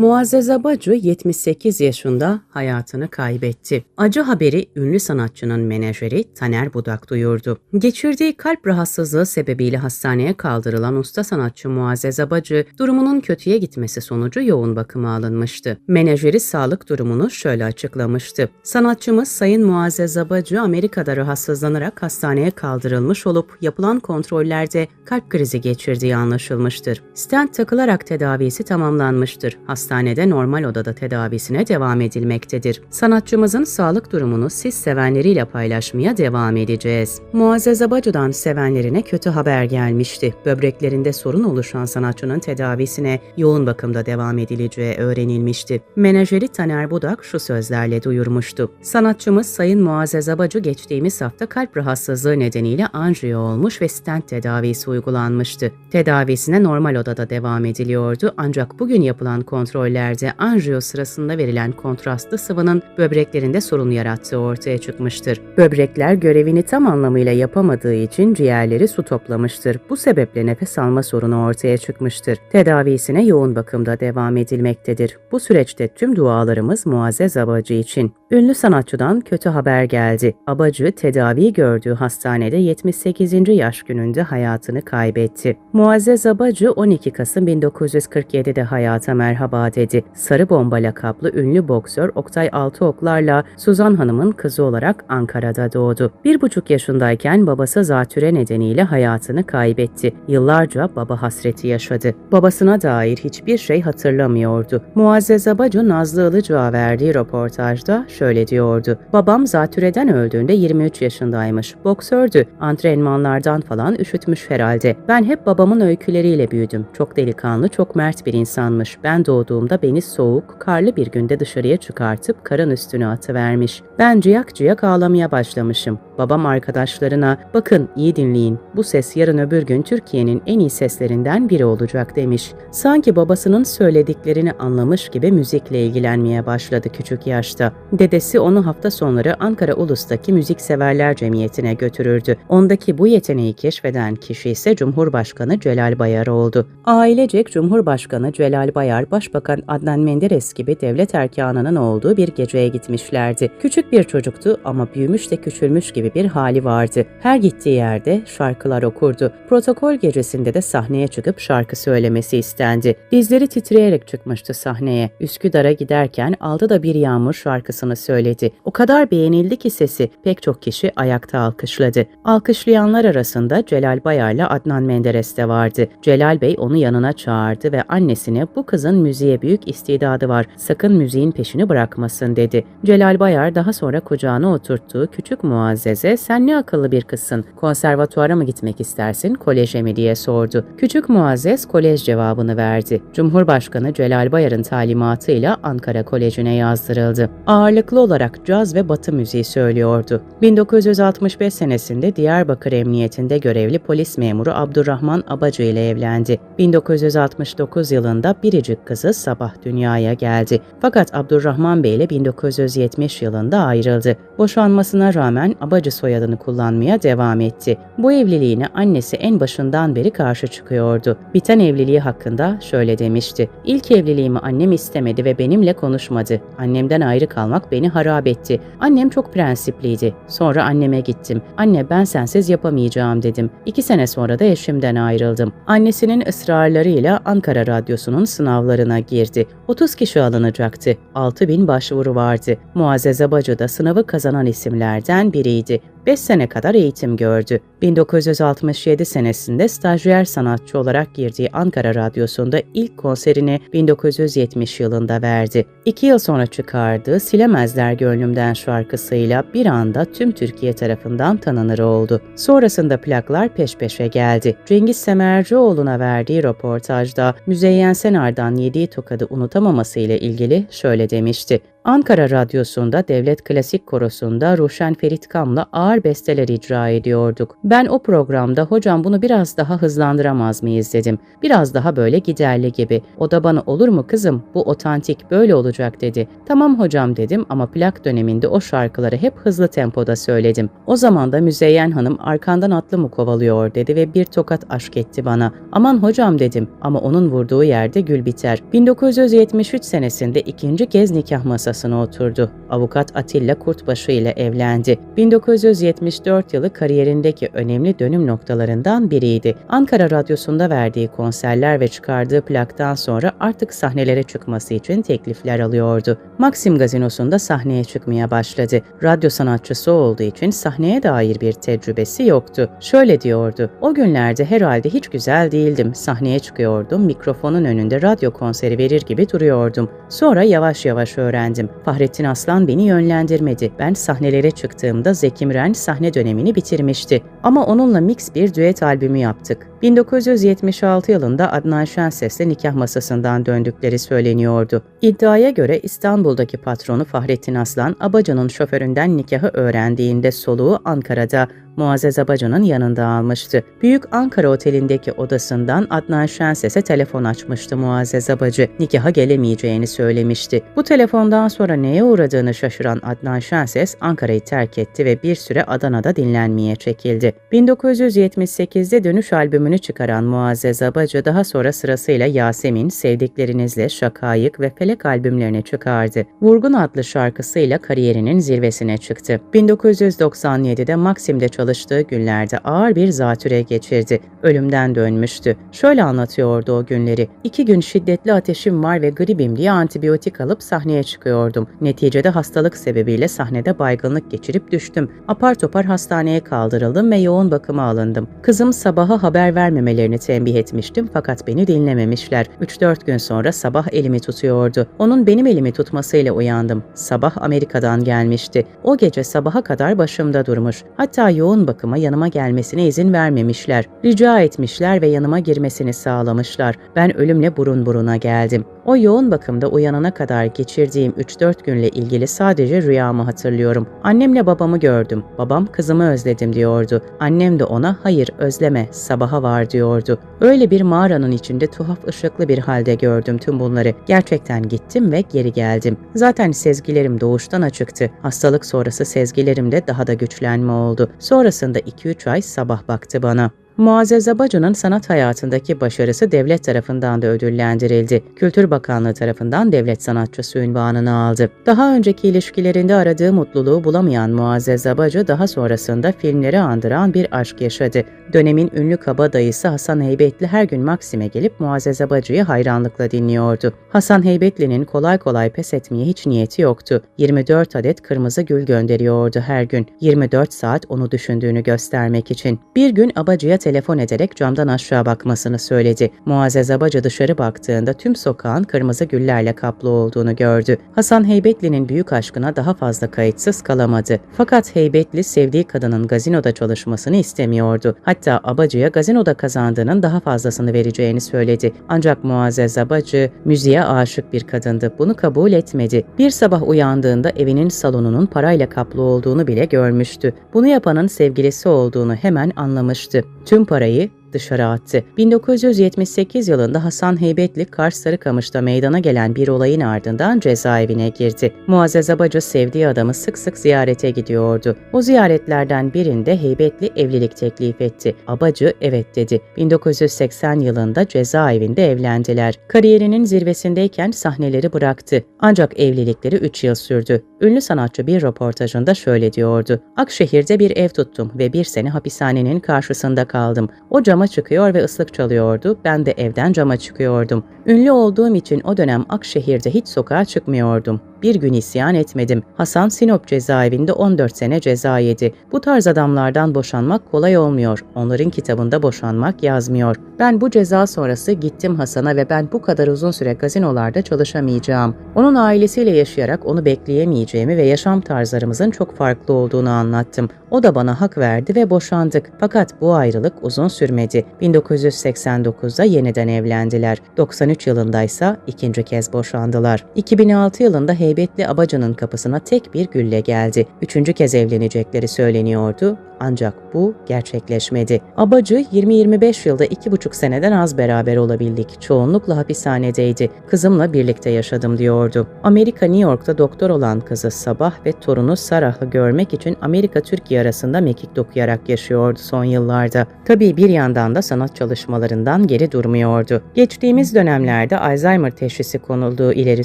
Muazzez Abacı 78 yaşında hayatını kaybetti. Acı haberi ünlü sanatçının menajeri Taner Budak duyurdu. Geçirdiği kalp rahatsızlığı sebebiyle hastaneye kaldırılan usta sanatçı Muazzez Abacı durumunun kötüye gitmesi sonucu yoğun bakıma alınmıştı. Menajeri sağlık durumunu şöyle açıklamıştı. Sanatçımız Sayın Muazzez Abacı Amerika'da rahatsızlanarak hastaneye kaldırılmış olup yapılan kontrollerde kalp krizi geçirdiği anlaşılmıştır. Stent takılarak tedavisi tamamlanmıştır. Hastanede normal odada tedavisine devam edilmektedir. Sanatçımızın sağlık durumunu siz sevenleriyle paylaşmaya devam edeceğiz. Muazzez Abacı'dan sevenlerine kötü haber gelmişti. Böbreklerinde sorun oluşan sanatçının tedavisine yoğun bakımda devam edileceği öğrenilmişti. Menajeri Taner Budak şu sözlerle duyurmuştu. Sanatçımız Sayın Muazzez Abacı geçtiğimiz hafta kalp rahatsızlığı nedeniyle anjiyo olmuş ve stent tedavisi uygulanmıştı. Tedavisine normal odada devam ediliyordu ancak bugün yapılan kontrollerde anjiyo sırasında verilen kontrastlı sıvının böbreklerinde sorun yarattığı ortaya çıkmıştır. Böbrekler görevini tam anlamıyla yapamadığı için ciğerleri su toplamıştır. Bu sebeple nefes alma sorunu ortaya çıkmıştır. Tedavisine yoğun bakımda devam edilmektedir. Bu süreçte tüm dualarımız Muazzez Abacı için. Ünlü sanatçıdan kötü haber geldi. Abacı tedavi gördüğü hastanede 78. yaş gününde hayatını kaybetti. Muazzez Abacı 12 Kasım 1947'de hayata merhaba dedi. Sarı Bomba lakaplı ünlü boksör Oktay Altıoklar'la Suzan Hanım'ın kızı olarak Ankara'da doğdu. Bir buçuk yaşındayken babası zatüre nedeniyle hayatını kaybetti. Yıllarca baba hasreti yaşadı. Babasına dair hiçbir şey hatırlamıyordu. Muazzez Abacı Nazlı Ilıcık'a verdiği röportajda şöyle diyordu. Babam zatürreden öldüğünde 23 yaşındaymış. Boksördü. Antrenmanlardan falan üşütmüş herhalde. Ben hep babamın öyküleriyle büyüdüm. Çok delikanlı, çok mert bir insanmış. Ben doğduğumda beni soğuk, karlı bir günde dışarıya çıkartıp karın üstüne atıvermiş. Ben ciyak ciyak ağlamaya başlamışım. Babam arkadaşlarına bakın iyi dinleyin bu ses yarın öbür gün Türkiye'nin en iyi seslerinden biri olacak demiş. Sanki babasının söylediklerini anlamış gibi müzikle ilgilenmeye başladı küçük yaşta. Dedesi onu hafta sonları Ankara Ulus'taki Müzikseverler Cemiyeti'ne götürürdü. Ondaki bu yeteneği keşfeden kişi ise Cumhurbaşkanı Celal Bayar oldu. Ailecek Cumhurbaşkanı Celal Bayar, Başbakan Adnan Menderes gibi devlet erkanının olduğu bir geceye gitmişlerdi. Küçük bir çocuktu ama büyümüş de küçülmüş gibi bir hali vardı. Her gittiği yerde şarkılar okurdu. Protokol gecesinde de sahneye çıkıp şarkı söylemesi istendi. Dizleri titreyerek çıkmıştı sahneye. Üsküdar'a giderken aldı da bir yağmur şarkısını söyledi. O kadar beğenildi ki sesi pek çok kişi ayakta alkışladı. Alkışlayanlar arasında Celal Bayar'la Adnan Menderes de vardı. Celal Bey onu yanına çağırdı ve annesine bu kızın müziğe büyük istidadı var. Sakın müziğin peşini bırakmasın dedi. Celal Bayar daha sonra kucağına oturttuğu küçük Muazzez'e sen ne akıllı bir kızsın. Konservatuara mı gitmek istersin, koleje mi diye sordu. Küçük Muazzez kolej cevabını verdi. Cumhurbaşkanı Celal Bayar'ın talimatıyla Ankara Koleji'ne yazdırıldı. Ağırlıklı olarak caz ve batı müziği söylüyordu. 1965 senesinde Diyarbakır Emniyetinde görevli polis memuru Abdurrahman Abacı ile evlendi. 1969 yılında biricik kızı Sabah dünyaya geldi. Fakat Abdurrahman Bey ile 1970 yılında ayrıldı. Boşanmasına rağmen Abacı soyadını kullanmaya devam etti. Bu evliliğine annesi en başından beri karşı çıkıyordu. Biten evliliği hakkında şöyle demişti. İlk evliliğimi annem istemedi ve benimle konuşmadı. Annemden ayrı kalmak beni harap etti. Annem çok prensipliydi. Sonra anneme gittim. Anne ben sensiz yapamayacağım dedim. İki sene sonra da eşimden ayrıldım. Annesinin ısrarlarıyla Ankara Radyosu'nun sınavlarına girdi. 30 kişi alınacaktı. 6 bin başvuru vardı. Muazzez Abacı da sınavı kazanan isimlerden biriydi. 5 sene kadar eğitim gördü. 1967 senesinde stajyer sanatçı olarak girdiği Ankara Radyosu'nda ilk konserini 1970 yılında verdi. İki yıl sonra çıkardığı Silemezler Gönlümden şarkısıyla bir anda tüm Türkiye tarafından tanınır oldu. Sonrasında plaklar peş peşe geldi. Cengiz Semercioğlu'na verdiği röportajda Müzeyyen Senar'dan yediği tokadı unutamaması ile ilgili şöyle demişti. Ankara Radyosu'nda Devlet Klasik Korosu'nda Ruşen Ferit Kam'la ağır besteler icra ediyorduk. Ben o programda hocam bunu biraz daha hızlandıramaz mıyız dedim. Biraz daha böyle giderli gibi. O da bana olur mu kızım bu otantik böyle olacak dedi. Tamam hocam dedim ama plak döneminde o şarkıları hep hızlı tempoda söyledim. O zaman da Müzeyyen Hanım arkandan atlı mı kovalıyor dedi ve bir tokat aşk etti bana. Aman hocam dedim ama onun vurduğu yerde gül biter. 1973 senesinde ikinci kez nikah masasına oturdu. Avukat Atilla Kurtbaşı ile evlendi. 1974 yılı kariyerindeki önemli dönüm noktalarından biriydi. Ankara Radyosu'nda verdiği konserler ve çıkardığı plaktan sonra artık sahnelere çıkması için teklifler alıyordu. Maxim Gazinosu'nda sahneye çıkmaya başladı. Radyo sanatçısı olduğu için sahneye dair bir tecrübesi yoktu. Şöyle diyordu, o günlerde herhalde hiç güzel değildim. Sahneye çıkıyordum, mikrofonun önünde radyo konseri verir gibi duruyordum. Sonra yavaş yavaş öğrendim. Fahrettin Aslan beni yönlendirmedi. Ben sahnelere çıktığımda Zeki Müren sahne dönemini bitirmişti. Ama onunla mix bir düet albümü yaptık. 1976 yılında Adnan Şenses'le nikah masasından döndükleri söyleniyordu. İddiaya göre İstanbul'daki patronu Fahrettin Aslan, Abacı'nın şoföründen nikahı öğrendiğinde soluğu Ankara'da Muazzez Abacı'nın yanında almıştı. Büyük Ankara Oteli'ndeki odasından Adnan Şenses'e telefon açmıştı Muazzez Abacı. Nikaha gelemeyeceğini söylemişti. Bu telefondan sonra neye uğradığını şaşıran Adnan Şenses Ankara'yı terk etti ve bir süre Adana'da dinlenmeye çekildi. 1978'de dönüş albümünü çıkaran Muazzez Abacı daha sonra sırasıyla Yasemin, Sevdiklerinizle, Şakayık ve Felek albümlerini çıkardı. Vurgun adlı şarkısıyla kariyerinin zirvesine çıktı. 1997'de Maxim'de çalıştığı günlerde ağır bir zatüre geçirdi. Ölümden dönmüştü. Şöyle anlatıyordu o günleri. İki gün şiddetli ateşim var ve gribim diye antibiyotik alıp sahneye çıkıyordum. Neticede hastalık sebebiyle sahnede baygınlık geçirip düştüm. Apar topar hastaneye kaldırıldım ve yoğun bakıma alındım. Kızım sabaha haber vermemelerini tembih etmiştim fakat beni dinlememişler. 3-4 gün sonra sabah elimi tutuyordu. Onun benim elimi tutmasıyla uyandım. Sabah Amerika'dan gelmişti. O gece sabaha kadar başımda durmuş. Hatta yoğun bakıma yanıma gelmesine izin vermemişler. Rica etmişler ve yanıma girmesini sağlamışlar. Ben ölümle burun buruna geldim. O yoğun bakımda uyanana kadar geçirdiğim 3-4 günle ilgili sadece rüyamı hatırlıyorum. Annemle babamı gördüm. Babam kızımı özledim diyordu. Annem de ona hayır özleme sabaha var diyordu. Öyle bir mağaranın içinde tuhaf ışıklı bir halde gördüm tüm bunları. Gerçekten gittim ve geri geldim. Zaten sezgilerim doğuştan açıktı. Hastalık sonrası sezgilerimde daha da güçlenme oldu. Sonrasında 2-3 ay sabah baktı bana. Muazzez Abacı'nın sanat hayatındaki başarısı devlet tarafından da ödüllendirildi. Kültür Bakanlığı tarafından devlet sanatçısı ünvanını aldı. Daha önceki ilişkilerinde aradığı mutluluğu bulamayan Muazzez Abacı daha sonrasında filmleri andıran bir aşk yaşadı. Dönemin ünlü kaba dayısı Hasan Heybetli her gün Maksim'e gelip Muazzez Abacı'yı hayranlıkla dinliyordu. Hasan Heybetli'nin kolay kolay pes etmeye hiç niyeti yoktu. 24 adet kırmızı gül gönderiyordu her gün. 24 saat onu düşündüğünü göstermek için. Bir gün Abacı'ya telefon ederek camdan aşağı bakmasını söyledi. Muazzez Abacı dışarı baktığında tüm sokağın kırmızı güllerle kaplı olduğunu gördü. Hasan Heybetli'nin büyük aşkına daha fazla kayıtsız kalamadı. Fakat Heybetli sevdiği kadının gazinoda çalışmasını istemiyordu. Hatta Abacı'ya gazinoda kazandığının daha fazlasını vereceğini söyledi. Ancak Muazzez Abacı müziğe aşık bir kadındı. Bunu kabul etmedi. Bir sabah uyandığında evinin salonunun parayla kaplı olduğunu bile görmüştü. Bunu yapanın sevgilisi olduğunu hemen anlamıştı. Tüm parayı dışarı attı. 1978 yılında Hasan Heybetli Kars Sarıkamış'ta meydana gelen bir olayın ardından cezaevine girdi. Muazzez Abacı sevdiği adamı sık sık ziyarete gidiyordu. O ziyaretlerden birinde Heybetli evlilik teklif etti. Abacı evet dedi. 1980 yılında cezaevinde evlendiler. Kariyerinin zirvesindeyken sahneleri bıraktı. Ancak evlilikleri 3 yıl sürdü. Ünlü sanatçı bir röportajında şöyle diyordu. Akşehir'de bir ev tuttum ve bir sene hapishanenin karşısında kaldım. O cama çıkıyor ve ıslık çalıyordu. Ben de evden cama çıkıyordum. Ünlü olduğum için o dönem Akşehir'de hiç sokağa çıkmıyordum. Bir gün isyan etmedim. Hasan Sinop cezaevinde 14 sene ceza yedi. Bu tarz adamlardan boşanmak kolay olmuyor. Onların kitabında boşanmak yazmıyor. Ben bu ceza sonrası gittim Hasan'a ve ben bu kadar uzun süre gazinolarda çalışamayacağım. Onun ailesiyle yaşayarak onu bekleyemeyeceğim evleneceğimi ve yaşam tarzlarımızın çok farklı olduğunu anlattım. O da bana hak verdi ve boşandık. Fakat bu ayrılık uzun sürmedi. 1989'da yeniden evlendiler. 93 yılındaysa ikinci kez boşandılar. 2006 yılında heybetli Abacı'nın kapısına tek bir gülle geldi. Üçüncü kez evlenecekleri söyleniyordu ancak bu gerçekleşmedi. Abacı 20-25 yılda 2,5 seneden az beraber olabildik. Çoğunlukla hapishanedeydi. Kızımla birlikte yaşadım diyordu. Amerika New York'ta doktor olan kızı Sabah ve torunu Sarah'ı görmek için Amerika-Türkiye arasında mekik dokuyarak yaşıyordu son yıllarda. Tabii bir yandan da sanat çalışmalarından geri durmuyordu. Geçtiğimiz dönemlerde Alzheimer teşhisi konulduğu ileri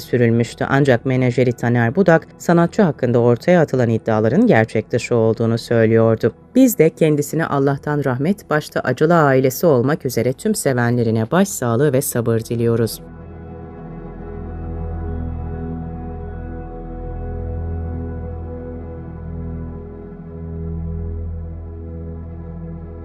sürülmüştü ancak menajeri Taner Budak sanatçı hakkında ortaya atılan iddiaların gerçek dışı olduğunu söylüyordu. Biz de kendisine Allah'tan rahmet, başta acılı ailesi olmak üzere tüm sevenlerine başsağlığı ve sabır diliyoruz.